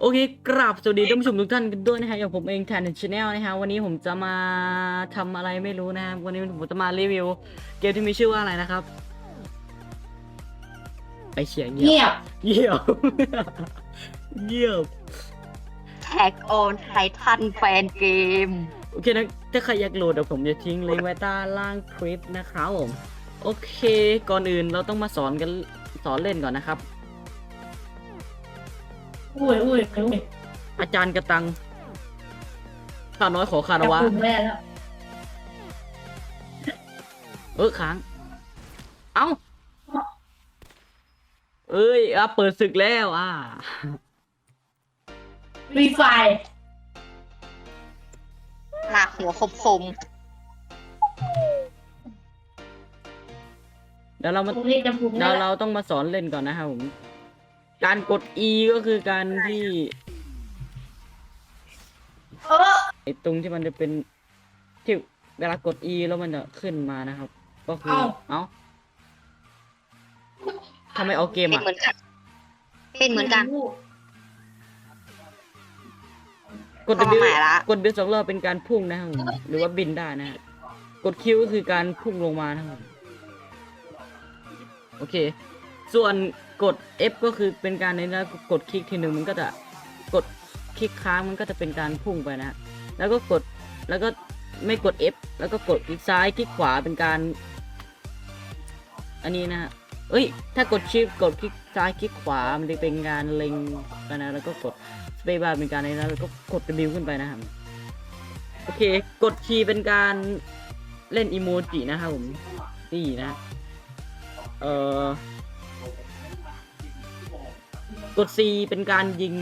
โอเค กราบสวัสดีท่านผู้ชมทุกท่านกันด้วยนะฮะอย่างผมเองแทนชาแนลนะฮะวันนี้ผมจะมาทำอะไรไม่รู้นะครับวันนี้ผมจะมารีวิว เกมที่มีชื่อว่าอะไรนะครับไปเฉียงเงีเงียบยบเงียบเงียบแท็กออนไททันแฟนเกมโอเคนะถ้าใครอยากโหลดเดี๋ยวผมจะทิ้งลิงก์ไว้ใต้ล่างคลิปนะครับผมโอเค ก่อนอื่นเราต้องมาสอนกันสอนเล่นก่อนนะครับ อุ้ยอุ้ยอุ้ยอาจารย์กระตังข้าน้อยขอคารจับวะกลุ่มแม่แล้วเออค้าง เอ้า เอ้ยอะเปิดศึกแล้วอะรีไฟหลากหัวคมคมเดี๋ยวเรามาตรงนี้จับกลุ่มเดี๋แม่ยวแล้เราวต้องมาสอนเล่นก่อนนะครับผม การกด E ก็คือการที่เออไอ้ตรงที่มันจะเป็นที่เวลากด E แล้วมันจะขึ้นมานะครับ ก็คือ เอ้าทำไมเอาเกๆมเป็นอะ เหมือนกัน เป็นเหมือนกัน กดเข้า W มาใหม่ละ กด W สองรอบเป็นการพุ่งนะครับผมหรือว่าบินได้นะฮะกด Q ก็คือการพุ่งลงมานะครับโอเค ส่วนกด F ก็คือเป็นการในนะกดคลิกทีหนึ่งมันก็จะกดคลิกค้างมันก็จะเป็นการพุ่งไปนะแล้วก็กดแล้วก็ไม่กด F แล้วก็กดคลิกซ้ายคลิกขวาเป็นการ อันนี้นะเอ้ย ถ้ากดชิปกดคลิกซ้ายคลิกขวา มันจะเป็นการเล็งไปนะ แล้วก็กดสเปซบาร์เป็นการในนั้นแล้วก็กด W ขึ้นไปนะครับ โอเค กดคีย์เป็นการเล่นอีโมจินะครับผม นี่นะ เอ่อ กด C เป็นการยิง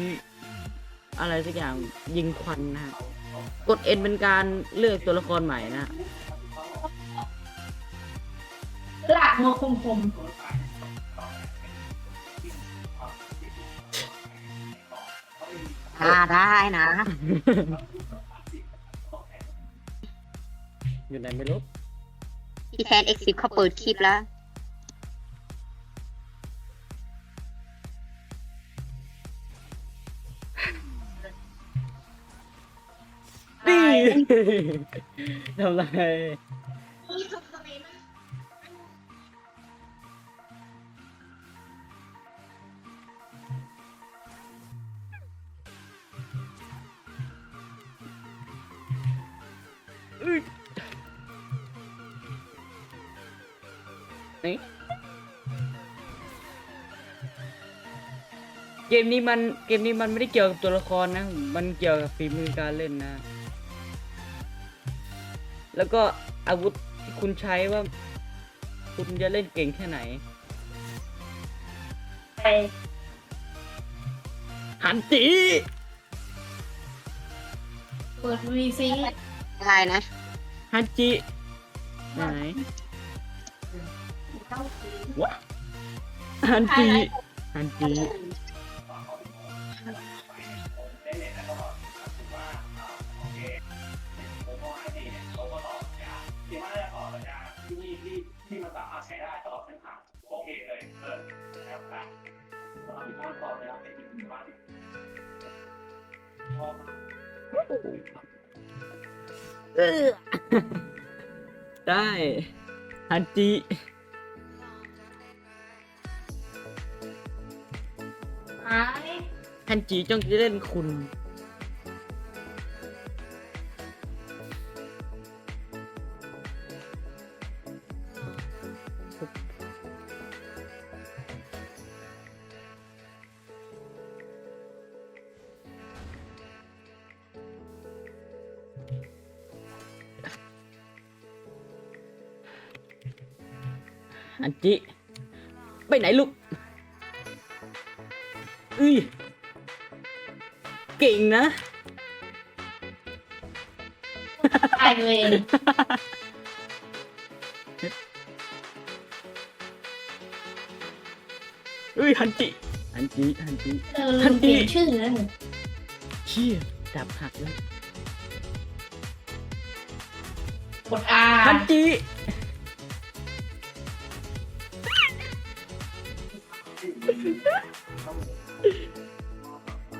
อะไรสักอย่างยิงควันนะฮะกด N เป็นการเลือกตัวละครใหม่นะฮะหลักหัวคมคมอ่าได้นะ อยู่ไหนไม่รู้ พี่แทนเอ็กซิเขาเปิดคลิปแล้ว ทำไรนี่เกมนี้มันเกมนี้มันไม่ได้เกี่ยวกับตัวละครนะ มันเกี่ยวกับฝีมือการเล่นนะ แล้วก็อาวุธที่คุณใช้ว่า คุณจะเล่นเก่งแค่ไหนไปหันตีเปิดวีซีอะไรนะฮันจิไหนวะฮันจิฮันจิ เออได้ฮันจิหาย ฮันจิจ้องจะเล่นคุณ อันจิ ไปไหนลูกอุ้ยเก่งนะตายตัวเองอุ้ยฮันจิฮันจิฮันจิเออลืมเปลี่ยนชื่อแล้วหนูเชี่ยดับหักแล้วกดอาฮันจิ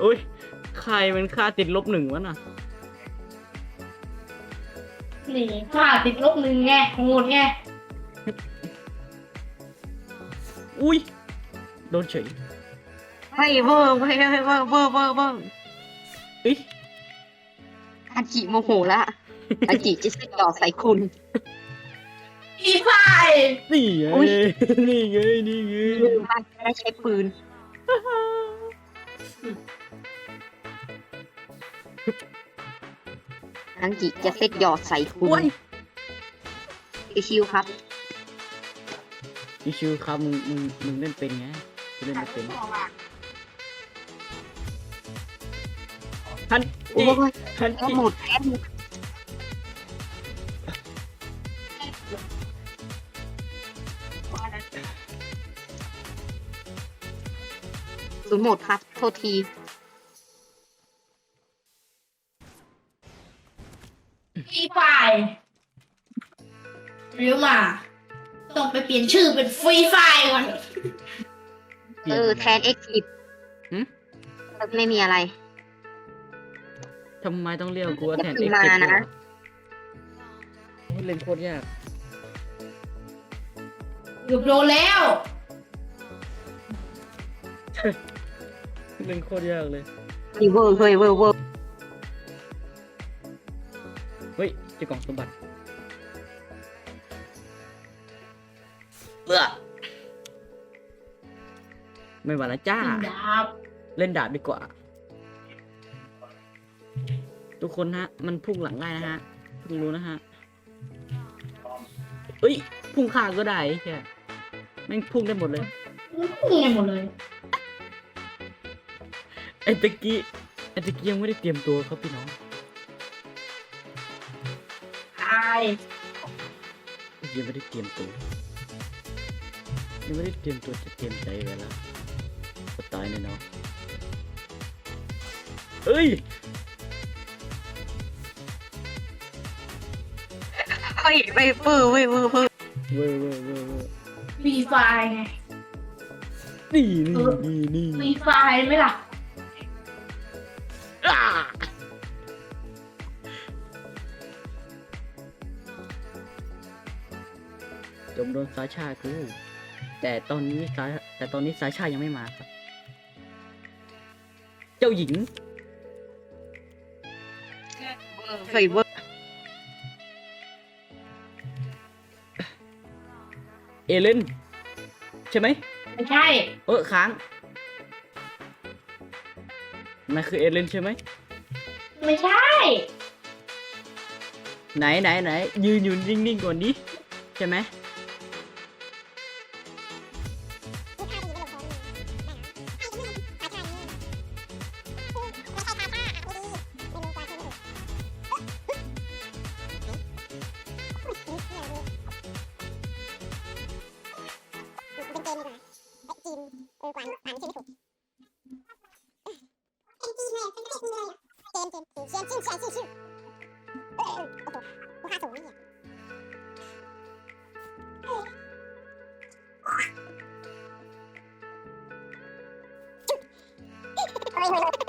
อ้ยใครมันค่าติดลบหนึ่งวะน่ะ นี่ค่าติดลบหนึ่งไงโหดไงอุ้ยโดนเฉยเฮ้ยเวอร์เว้ยเฮ้ยเวอร์เวอร์เวอร์เวอร์เอ้ยอาจิโมโหละ อาจิจะเสกดอกใส่คุณ อีไฟนี่ไงอุ๊ย นี่ไงนี่ไง ลืมไปไม่ได้ใช้ปืน อังจิจะเซตหยอดใส่คุณโอ้ยชิวๆครับ อีชิวครับมึงมึงมึงเล่นเป็นไงกูเล่นไม่เป็นทันโอ้จียทันแพ้จีหมดแพ้หมดศูนย์หมดครับ โทษที อีไฟเรียวมาต้องไปเปลี่ยนชื่อเป็นฟรีไฟก่อนเออแทนเอ็กซ์ลิไม่มีอะไร ทำไมต้องเรียกกูว่าแทนอย่าเพิ่เอ็งกมาเจ็ดนะ เล่นโคตรยาก เกือบโดนแล้ว เล่นโคตรยากเลยรีเวอร์เฮ้ยเวอร์เวอร์ เฮ้ยเจ้ากล่องสมบัติเบื่อไม่ไหวแล้วจ้า ดาบเล่นดาบดีกว่า ทุกคนฮะ มันพุ่งหลังได้นะฮะเพิ่งรู้นะฮะเอ้ย พุ่งข้างก็ได้ไอ้แค่แม่งพุ่งได้หมดเลย นี่ไงหมดเลย ไอ้ตะกี้ไอ้ตะกี้ยังไม่ได้เตรียมตัวครับพี่น้อง ตายยังไม่ได้เตรียมตัวยังไม่ได้เตรียมตัวจะเตรียมใจไว้แล้วก็ตายแน่นอนเอ้ยเฮ้ยเวอร์เวอร์เวอร์เวอร์เวอร์เว้ยเว้ยเว้ยเว้ยฟรีไฟไงนี่นี่นี่นี่ฟรีไฟไหมล่ะ อ่า จมโดนสายชากูแต่ตอนนี้สายแต่ตอนนี้สายชายังไม่มาครับ เจ้าหญิงเฮ้ยเวอร์เอเลนใช่ไหมไม่ใช่ เออค้างนั่นคือเอเลนใช่ไหมไม่ใช่ ไหนไหนไหนยืนอยู่นิ่งๆก่อนดิใช่ไหม 继续继续，我，怕走你。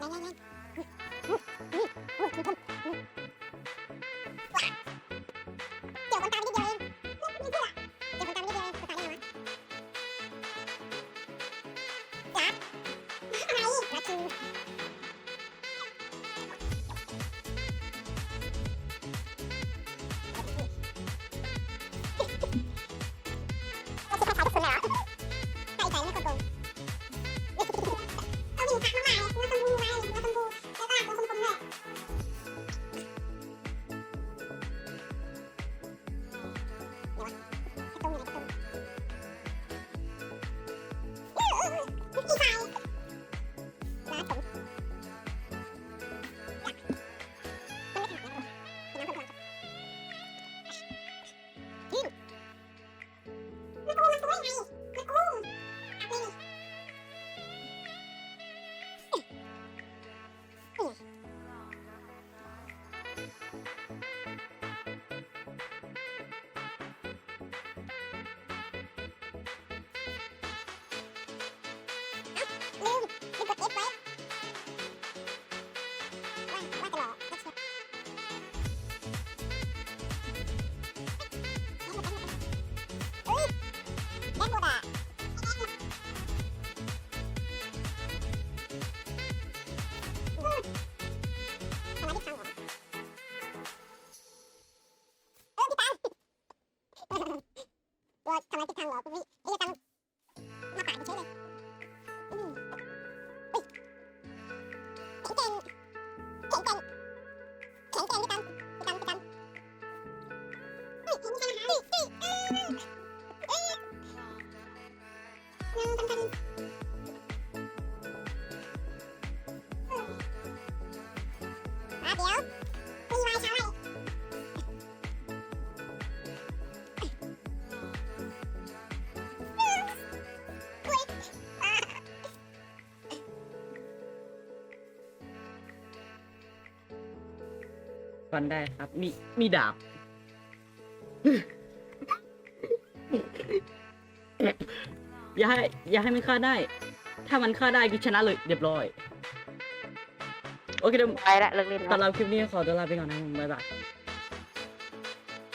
ふっふっ。ำลังติดทางเหรอคุณพี่ไอ้ตังมาปาดเฉยเลยอืมเฮ้ยแข็งเก่งเข็งแกร่งเข็งกร่งพี่ตังพี่ตังพี่ตังเฮ้ยเข่งแกร่งเฮ้ย ฟันได้ครับ มีมีดาบ อย่าให้ อย่าให้มันฆ่าได้ ถ้ามันฆ่าได้คือชนะเลยเรียบร้อย โอเคเดี๋ยวไปละเลิกเล่นสำหละรับคลิปนี้ขอตัวลาไปก่อนนะครับบ๊ายบาย